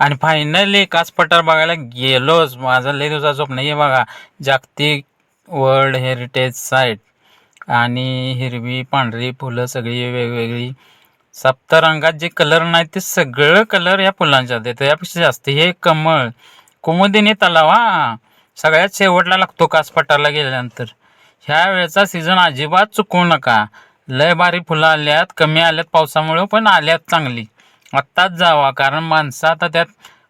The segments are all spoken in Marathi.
आणि फायनली काचपटार बघायला गेलोच. माझं लय दिवसा स्वप्न हे बघा. जागतिक वर्ल्ड हेरिटेज साईट आणि हिरवी पांढरी फुलं सगळी वेगवेगळी. सप्तरंगात जे कलर नाही ते सगळं कलर या फुलांच्या देतं यापेक्षा जास्त हे कमळ. कुमुदिनी तलाव हा. सगळ्यात शेवटला लागतो कासपठारला गेल्यानंतर. ह्या वेळेचा सीझन अजिबात चुकवू नका. लय भारी फुलं आल्यात कमी आल्यात पावसामुळे पण आल्यात चांगली. आत्ताच जावा कारण माणसं आता त्यात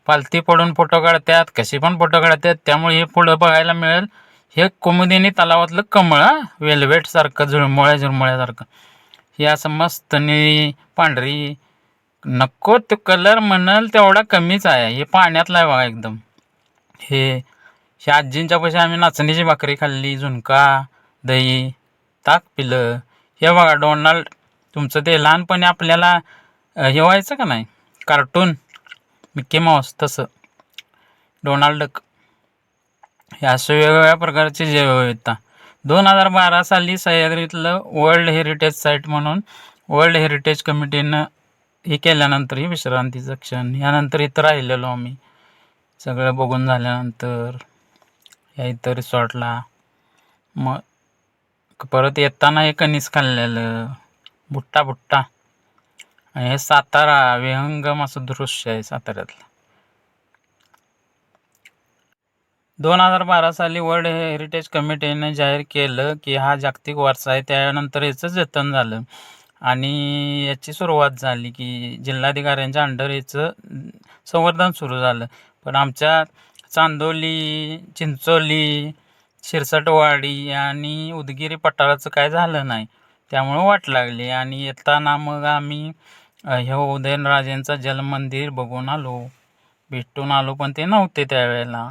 पालथी पडून फोटो काढतात कशी पण फोटो काढतात त्यामुळे हे पुढं बघायला मिळेल. हे कुमुदिनी तलावातलं कमळ वेलवेटसारखं झुळमुळ्या झुळमुळ्यासारखं हे असं मस्त निळी पांढरी नको तो कलर म्हणाल तेवढा कमीच आहे. हे पाण्यातला आहे बघा एकदम. हे ह्या आजींच्या पैसे आम्ही नाचणीची भाकरी खाल्ली झुणका दही ताक पिलं. हे बघा डोनाल्ड तुमचं ते लहानपणी आपल्याला हे व्हायचं का नाही? कार्टून मिक्की माऊस तसं. डोनाल्ड डक हे असं वेगवेगळ्या प्रकारचे जैवविविधता दोन हजार बारा साली सह्याद्रीतलं वर्ल्ड हेरिटेज साईट म्हणून वर्ल्ड हेरिटेज कमिटीनं हे केल्यानंतर ही विश्रांतीचं क्षण. यानंतर इथं राहिलेलो आम्ही. सगळं बघून झाल्यानंतर या इथं रिसॉर्टला. मग परत येताना हे कणीस खाल्लेलं. भुट्टा भुट्टा आणि हे सातारा विहंगम असं दृश्य आहे साताऱ्यातलं. दोन हजार बारा साली वर्ल्ड हेरिटेज कमिटीने जाहीर केलं की हा जागतिक वारसा आहे त्यानंतर याचं जतन झालं. आणि याची सुरुवात झाली की जिल्हाधिकाऱ्यांच्या अंडर याचं संवर्धन सुरू झालं. पण आमच्या चांदोली चिंचोली शिरसटवाडी आणि उदगिरी पठाराचं काय झालं नाही. त्यामुळं वाट लागली. आणि येताना मग आम्ही अ, हे उदयनराजेंचं जलमंदिर बघून आलो. भेटून आलो पण ते नव्हते त्यावेळेला.